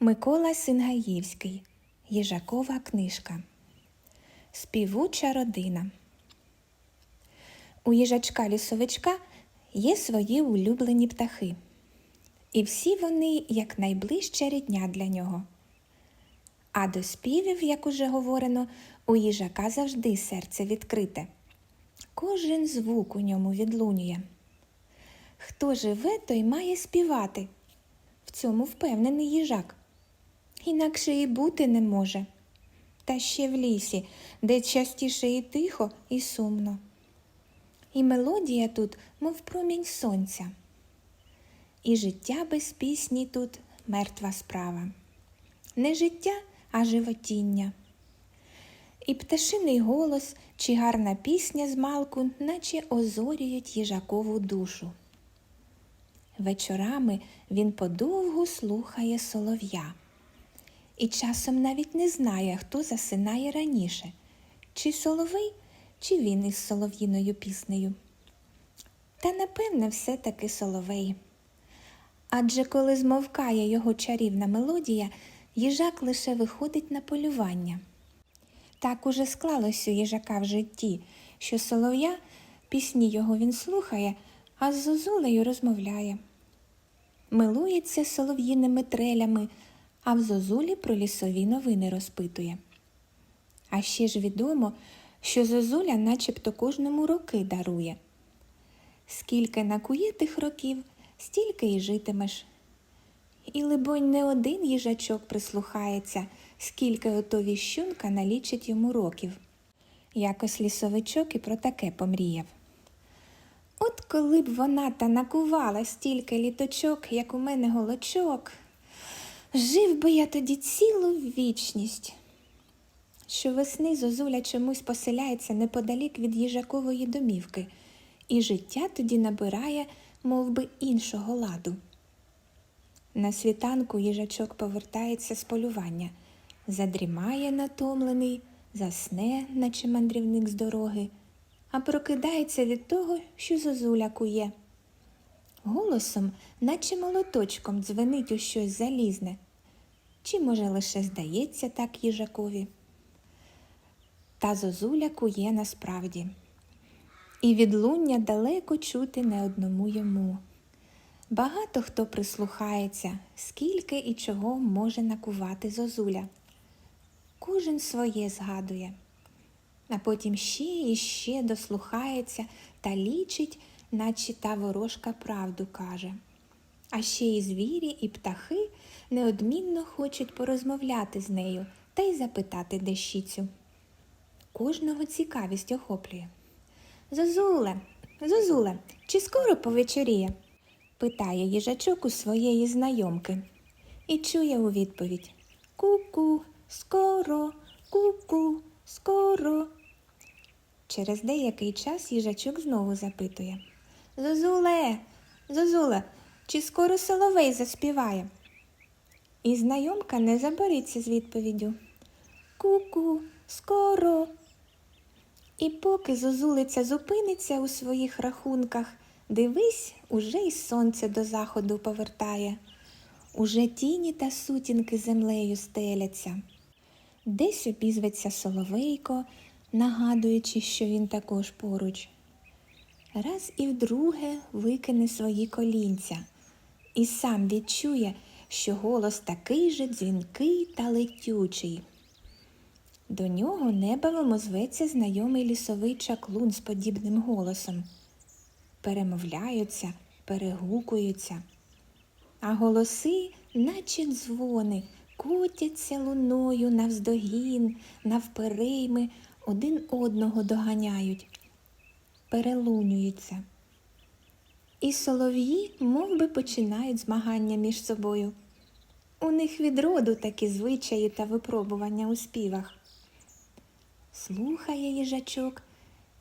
Микола Сингаївський. Їжакова книжка. Співуча родина. У їжачка лісовичка є свої улюблені птахи. І всі вони якнайближча рідня для нього. А до співів, як уже говорено, у їжака завжди серце відкрите. Кожен звук у ньому відлунює. Хто живе, той має співати. В цьому впевнений їжак. Інакше і бути не може. Та ще в лісі, де частіше і тихо, і сумно. І мелодія тут, мов промінь сонця. І життя без пісні тут мертва справа. Не життя, а животіння. І пташиний голос чи гарна пісня з малку, наче озорюють їжакову душу. Вечорами він подовгу слухає солов'я і часом навіть не знає, хто засинає раніше, чи соловей, чи він із солов'їною піснею. Та напевне все таки соловей. Адже коли змовкає його чарівна мелодія, їжак лише виходить на полювання. Так уже склалось у їжака в житті, що солов'я, пісні його він слухає, а з зозулею розмовляє. Милується солов'їними трелями, а в зозулі про лісові новини розпитує. А ще ж відомо, що зозуля начебто кожному роки дарує. Скільки накує тих років, стільки й житимеш. І, либонь, не один їжачок прислухається, скільки ото віщунка налічить йому років. Якось лісовичок і про таке помріяв. От коли б вона та накувала стільки літочок, як у мене голочок, жив би я тоді цілу вічність. Щовесни зозуля чомусь поселяється неподалік від їжакової домівки, і життя тоді набирає мов би, іншого ладу. На світанку їжачок повертається з полювання, задрімає натомлений, засне, наче мандрівник з дороги, а прокидається від того, що зозуля кує. Голосом, наче молоточком, дзвенить у щось залізне. Чи, може, лише здається так їжакові? Та зозуля кує насправді і відлуння далеко чути не одному йому. Багато хто прислухається, скільки і чого може накувати зозуля. Кожен своє згадує, а потім ще і ще дослухається та лічить, наче та ворожка правду каже. А ще і звірі, і птахи неодмінно хочуть порозмовляти з нею та й запитати дещицю. Кожного цікавість охоплює. Зозуле, Зозуле, чи скоро повечоріє? питає їжачок у своєї знайомки і чує у відповідь Ку-ку, скоро, ку-ку, скоро. Через деякий час їжачок знову запитує Зозуле, Зозуле, чи скоро соловей заспіває? І знайомка не забориться з відповіддю Ку-ку, скоро. І поки зозулиця зупиниться у своїх рахунках, дивись, уже й сонце до заходу повертає, уже тіні та сутінки землею стеляться. Десь обізветься соловейко, нагадуючи, що він також поруч. Раз і вдруге викине свої колінця і сам відчує, що голос такий же дзвінкий та летючий. До нього небавом озветься знайомий лісовий чаклун з подібним голосом. Перемовляються, перегукуються, а голоси, наче дзвони, котяться луною навздогін, навперейми, один одного доганяють, перелунюються. І солов'ї мов би, починають змагання між собою. У них від роду такі звичаї та випробування у співах. Слухає їжачок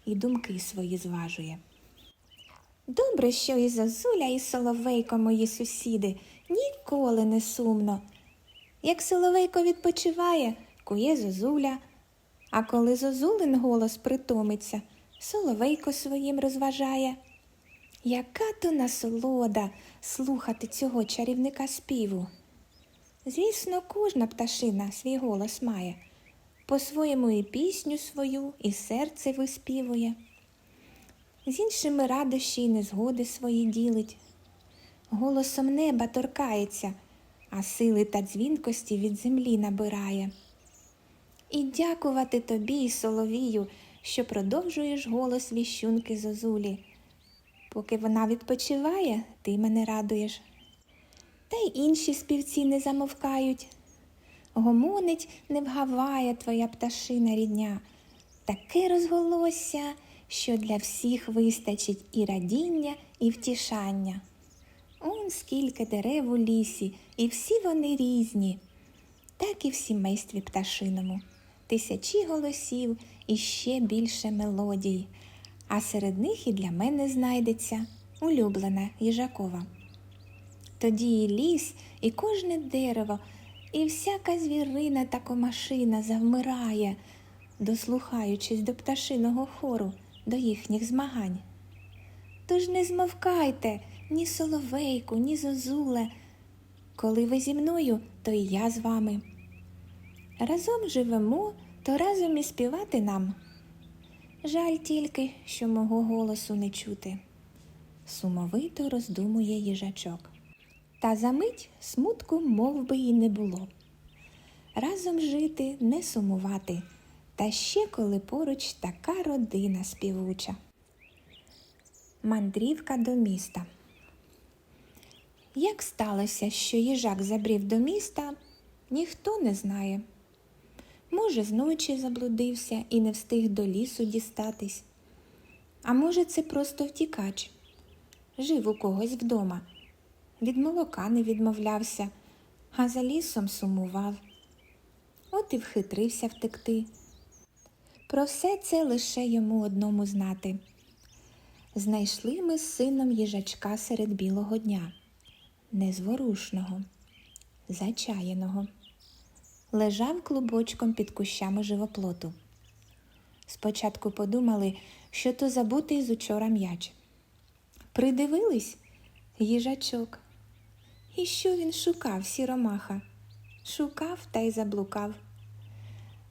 і думки свої зважує. Добре, що і зозуля, і соловейко мої сусіди ніколи не сумно. Як соловейко відпочиває, кує зозуля, а коли зозулин голос притомиться, соловейко своїм розважає. Яка то насолода слухати цього чарівника співу. Звісно, кожна пташина свій голос має, по-своєму і пісню свою, і серце виспівує, з іншими радощі й незгоди свої ділить, голосом неба торкається, а сили та дзвінкості від землі набирає. І дякувати тобі, соловію, що продовжуєш голос віщунки зозулі. Поки вона відпочиває, ти мене радуєш. Та й інші співці не замовкають. Гомонить не вгаває твоя пташина рідня, таке розголосся, що для всіх вистачить і радіння, і втішання. Он скільки дерев у лісі, і всі вони різні, так і в сімействі пташиному. Тисячі голосів і ще більше мелодій, а серед них і для мене знайдеться улюблена їжакова. Тоді і ліс, і кожне дерево, і всяка звірина та комашина завмирає, дослухаючись до пташиного хору, до їхніх змагань. Тож не змовкайте ні соловейку, ні зозуле. Коли ви зі мною, то і я з вами. Разом живемо, то разом і співати нам. Жаль тільки, що мого голосу не чути. Сумовито роздумує їжачок. Та за мить смутку мов би, і не було. Разом жити, не сумувати, та ще коли поруч така родина співуча. Мандрівка до міста. Як сталося, що їжак забрів до міста, ніхто не знає. Може, зночі заблудився і не встиг до лісу дістатись. А може, це просто втікач. Жив у когось вдома. Від молока не відмовлявся, а за лісом сумував. От і вхитрився втекти. Про все це лише йому одному знати. Знайшли ми з сином їжачка серед білого дня, незворушного, зачаяного. Лежав клубочком під кущами живоплоту. Спочатку подумали, що то забутий з учора м'яч. Придивились їжачок. І що він шукав, сіромаха? Шукав та й заблукав.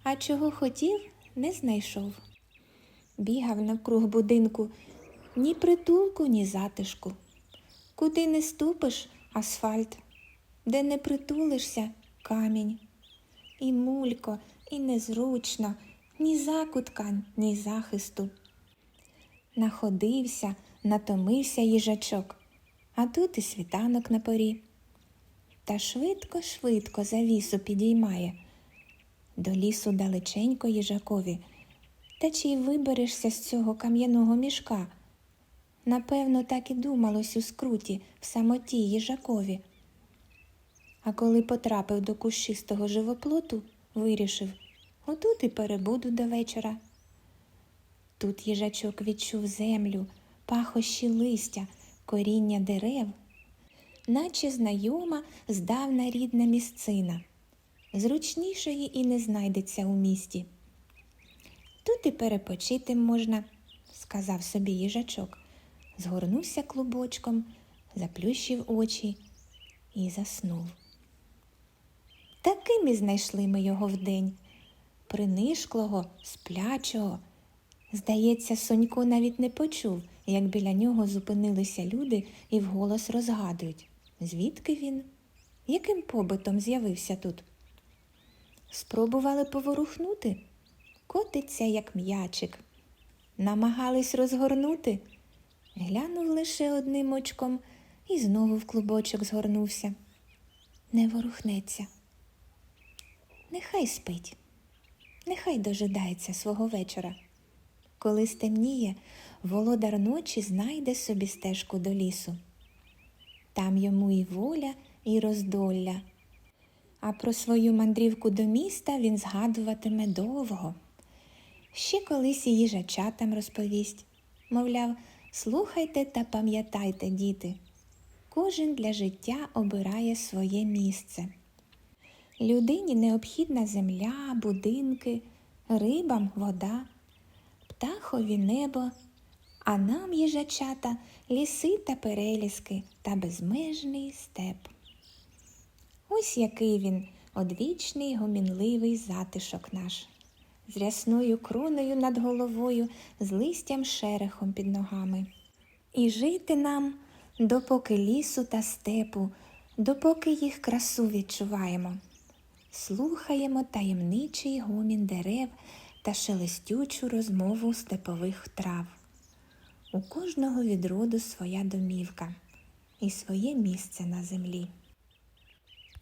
А чого хотів, не знайшов. Бігав навкруг будинку ні притулку, ні затишку. Куди не ступиш асфальт, де не притулишся камінь. І мулько, і незручно, ні закутка, ні захисту. Находився, натомився їжачок, а тут і світанок на порі. Та швидко-швидко завісу підіймає. До лісу далеченько їжакові. Та чи й виберешся з цього кам'яного мішка? Напевно, так і думалось у скруті в самоті їжакові. А коли потрапив до кущистого живоплоту, вирішив отут і перебуду до вечора. Тут їжачок відчув землю, пахощі листя, коріння дерев, наче знайома, здавна рідна місцина. Зручнішої і не знайдеться у місті. Тут і перепочити можна, сказав собі їжачок, згорнувся клубочком, заплющив очі і заснув. Таким і знайшли ми його вдень, принишклого, сплячого. Здається, Сонько навіть не почув, як біля нього зупинилися люди і вголос розгадують, звідки він, яким побитом з'явився тут. Спробували поворухнути, котиться, як м'ячик. Намагались розгорнути, глянув лише одним очком і знову в клубочок згорнувся. Не ворухнеться. Нехай спить, нехай дожидається свого вечора. Коли стемніє, володар ночі знайде собі стежку до лісу. Там йому і воля, і роздолля. А про свою мандрівку до міста він згадуватиме довго. Ще колись і їжачатам розповість. Мовляв, слухайте та пам'ятайте, діти. Кожен для життя обирає своє місце. Людині необхідна земля, будинки, рибам вода, птахові небо, а нам, їжачата, ліси та переліски та безмежний степ. Ось який він, одвічний гомінливий затишок наш, з рясною кроною над головою, з листям шерехом під ногами. І жити нам, допоки лісу та степу, допоки їх красу відчуваємо. Слухаємо таємничий гомін дерев та шелестючу розмову степових трав. У кожного відроду своя домівка і своє місце на землі.